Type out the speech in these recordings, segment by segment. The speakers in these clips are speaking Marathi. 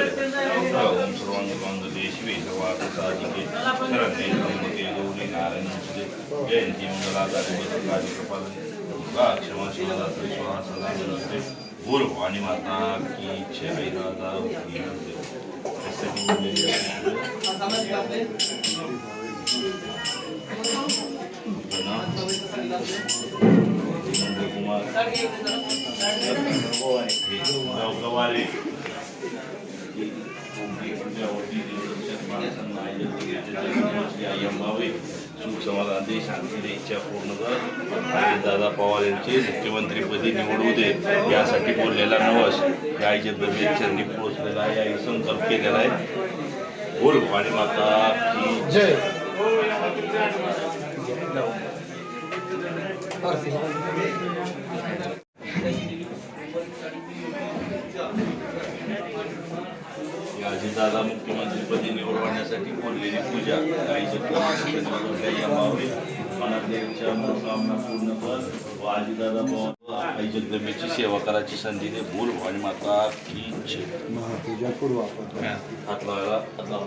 ओम सर्वांग मांगल्ये शिवे सर्वार्थ साधिके शरण्ये त्र्यंबके गौरी नारायणी जयंती मंगलाधारी वसंतारी कपालने दुर्गा क्षमा शिवरात्री स्वाहा सदा नमस्ते पूर्व आणि माता की जय दादा सुख समाधान शांती इच्छा पूर्ण कर दादा पवार यांचे मुख्यमंत्रीपदी निवडू दे यासाठी बोललेला नवस या आईच्या दरम्यान चरणी पोहोचलेला आहे आई संकल्प केलेला आहे बोल भवानी माता की जय दादा मुख्यमंत्रीपदी निवडण्यासाठी बोललेली पूजा आईच्या यामावे मनातल्या इच्छा मनोकामना पूर्ण कर व आजीदादा पवार आई जगदंबेची सेवा करायची संधी दे बोल भवानी माता की. महापूजा आपण हात लावायला हात लावा.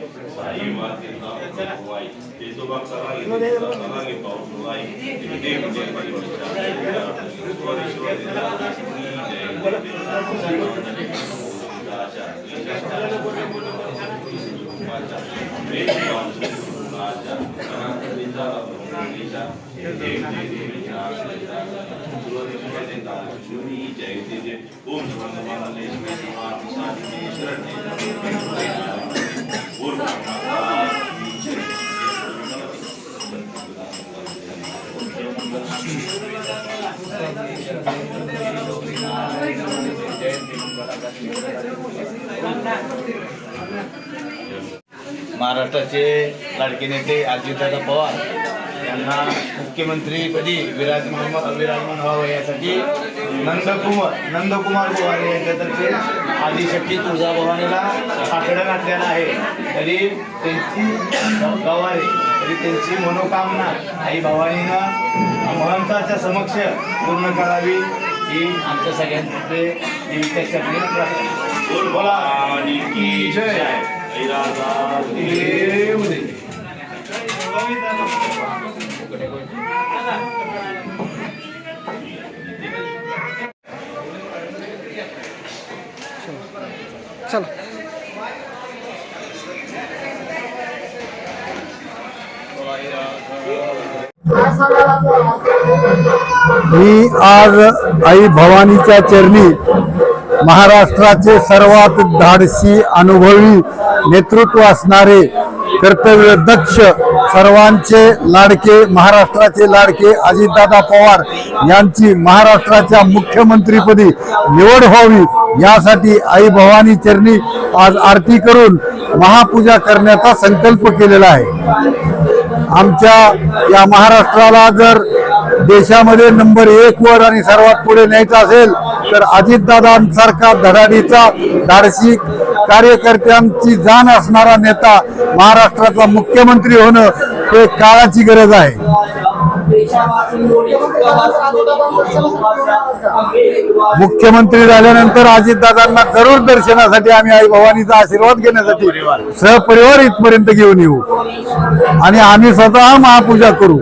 साई वाद्य प्राप्त होवाई ते तो भक्ताला गीते सहारे पाववाई जय जय ओम नमः सुरई महाराष्ट्राचे लाडके नेते अजितदादा पवार यांना मुख्यमंत्रीपदी विराजमान विराजमान व्हावं यासाठी नंदकुमार नंदकुमार पवार यांच्यातर्फे आदिशक्ती तुळजाभवानीला आकडा घातलेला आहे. तरी त्यांची गवारे तरी त्यांची मनोकामना आई भवानीनं महंताच्या समक्ष पूर्ण करावी ही आमच्या चरणी प्रार्थना. बोला. आणि की जय. राजा देव चला. मी आज आई भवानीच्या चरणी महाराष्ट्राचे सर्वात धाडसी अनुभवी नेतृत्व असणारे कर्तव्य दक्ष सर्वांचे लाडके महाराष्ट्राचे लाडके अजितदादा पवार यांची महाराष्ट्राच्या मुख्यमंत्रीपदी निवड व्हावी यासाठी आई भवानी चरणी आज आरती करून महापूजा करण्याचा संकल्प केलेला आहे. आमच्या या महाराष्ट्राला जर देशामध्ये नंबर एक वर आणि सर्वात पुढे न्यायचं असेल तर अजितदादांसारखा धडाडीचा धाडसी कार्यकर्त्यांची जाण असणारा नेता महाराष्ट्राचा मुख्यमंत्री होणं हे काळाची गरज आहे. मुख्यमंत्री झाल्यानंतर अजितदादांना जरूर दर्शनासाठी आम्ही आई भवानीचा आशीर्वाद घेण्यासाठी सहपरिवार इथपर्यंत घेऊन येऊ. आणि आम्ही स्वतः महापूजा करू.